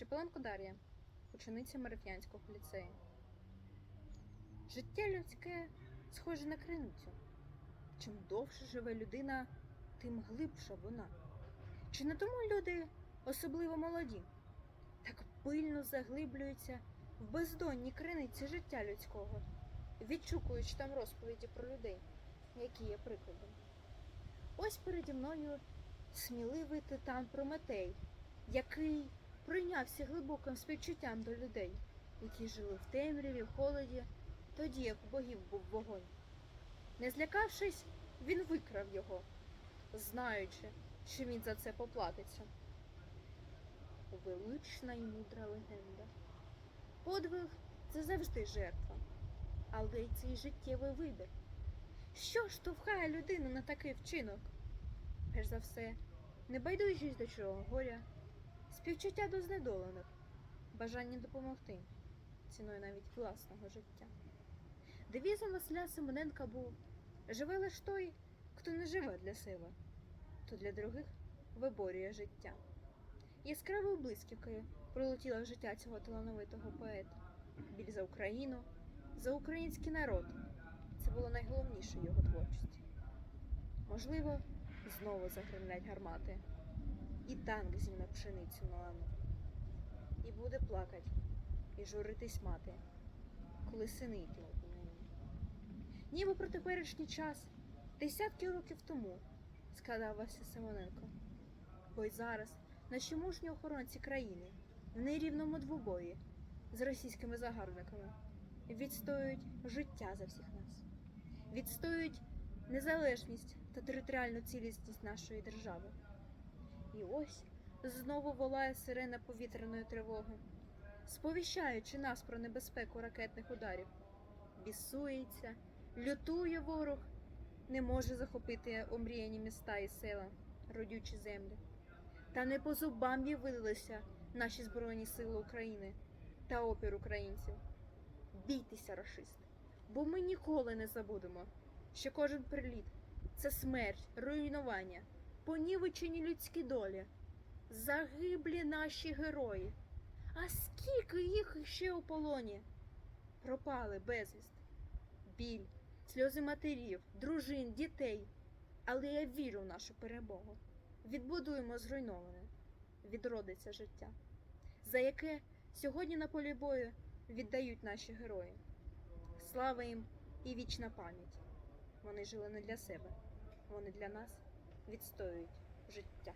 Чепеленко Дар'я, учениця Мариф'янського ліцею. Життя людське схоже на криницю. Чим довше живе людина, тим глибша вона. Чи не тому люди, особливо молоді, так пильно заглиблюються в бездонні криниці життя людського, відшукуючи там розповіді про людей, які є прикладом. Ось переді мною сміливий титан Прометей, який прийнявся глибоким співчуттям до людей, які жили в темряві, в холоді, тоді як у богів був вогонь. Не злякавшись, він викрав його, знаючи, що він за це поплатиться. Велична і мудра легенда. Подвиг це завжди жертва, але й цей життєвий вибір. Що штовхає людину на такий вчинок? Перш за все, небайдужість до чого горя, співчуття до знедолених, бажання допомогти, ціною навіть власного життя. Девізом Василя Семененка був живе лиш той, хто не живе для себе, то для других виборює життя. Яскравою блисківкою пролетіла життя цього талановитого поета. Біль за Україну, за український народ. Це було найголовніше його творчості. Можливо, знову загримлять гармати, і танк зімне пшеницю на лану. І буде плакать, і журитись мати, коли сини йтимуть на війну. Ніби про теперішній час, десятки років тому, сказав Вася Симоненко. Бо й зараз наші мужні охоронці країни в нерівному двобої з російськими загарбниками відстоюють життя за всіх нас, відстоюють незалежність та територіальну цілісність нашої держави. І ось знову волає сирена повітряної тривоги, сповіщаючи нас про небезпеку ракетних ударів. Бісується, лютує ворог, не може захопити омріяні міста і села, родючі землі. Та не по зубам їй видалися наші Збройні Сили України та опір українців. Бійтеся, рашисти, бо ми ніколи не забудемо, що кожен приліт це смерть, руйнування, понівечені людські долі, загиблі наші герої. А скільки їх ще у полоні? Пропали безвіст, біль, сльози матерів, дружин, дітей. Але я вірю в нашу перемогу. Відбудуємо зруйноване, відродиться життя, за яке сьогодні на полі бою віддають наші герої. Слава їм і вічна пам'ять. Вони жили не для себе, вони для нас відстоюють життя.